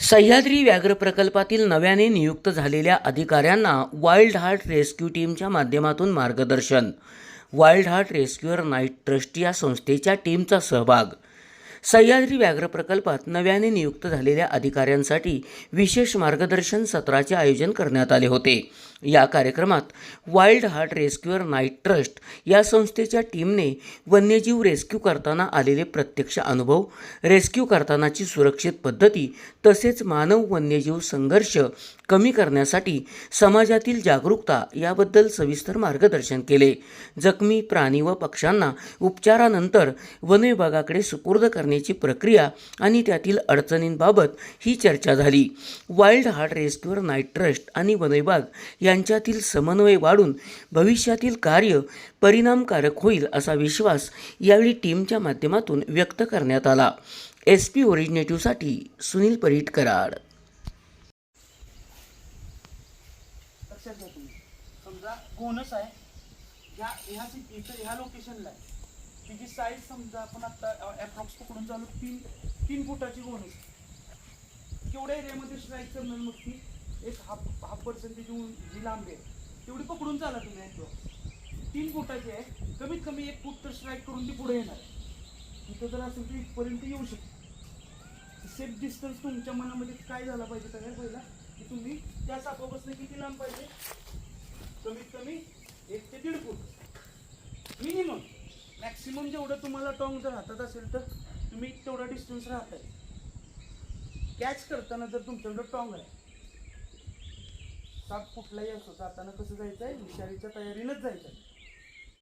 सह्याद्री व्याघ्र प्रकल्पातील नव्याने नियुक्त झालेल्या अधिकाऱ्यांना वाईल्ड हार्ट रेस्क्यू टीमच्या माध्यमातून मार्गदर्शन. Wild Heart Rescuer Night Trust या संस्थेच्या टीमचा सहभाग. सह्याद्री व्याघ्र प्रकल्पात नव्याने नियुक्त झालेल्या अधिकाऱ्यांसाठी विशेष मार्गदर्शन सत्राचे आयोजन करण्यात आले होते. या कार्यक्रमात Wild Heart Rescuer Night Trust या संस्थेच्या टीमने वन्यजीव रेस्क्यू करताना आलेले प्रत्यक्ष अनुभव रेस्क्यू करतानाची सुरक्षित पद्धती तसेच मानव वन्यजीव संघर्ष कमी करण्यासाठी समाजातील जागरूकता याबद्दल सविस्तर मार्गदर्शन केले. जखमी प्राणी व पक्ष्यांना उपचारानंतर वन विभागाकडे सुपूर्द करण्याची प्रक्रिया आणि त्यातील अडचणींबाबत ही चर्चा झाली. Wild Heart Rescuer Night Trust आणि वनविभाग यांच्यातील समन्वय वाढून भविष्यातील कार्य परिणामकारक होईल असा विश्वास यावेळी टीमच्या माध्यमातून व्यक्त करण्यात आला. एस पी ओरिजिनेटिव्हसाठी सुनील परीट कराड. समजा गोनस आहे. ह्या ह्या इथं ह्या लोकेशनला आहे. तिची साईज समजा आपण आता अप्रॉक्स पकडून चालू तीन तीन फुटाची गोणी केवढ्या एरियामध्ये स्ट्राईक करणार मग ती एक हाफ हाफ पर्सेंटेज जी लांबी आहे तेवढी पकडून चाला तुम्ही अप्रॉक्स तीन फुटाची आहे कमीत कमी एक फूट तर स्ट्राईक करून ती पुढे येणार तिथं जर असेल तर इथपर्यंत येऊ शकते. सेफ डिस्टन्स तुमच्या मनामध्ये काय झाला पाहिजे सगळ्यात पहिला की तुम्ही त्या सापापासून किती लांब पाहिजे? कमीत कमी एक ते दीड फूट. मिनिमम मॅक्सिमम जेवढं तुम्हाला टॉंग जर हातात असेल तर तुम्ही तेवढा डिस्टन्स राहताय. कॅच करताना जर तुमच्याकडं टॉंग आहे. साप कुठलाही असो जाताना कसं जायचं आहे विषारीच्या तयारीनंच जायचं आहे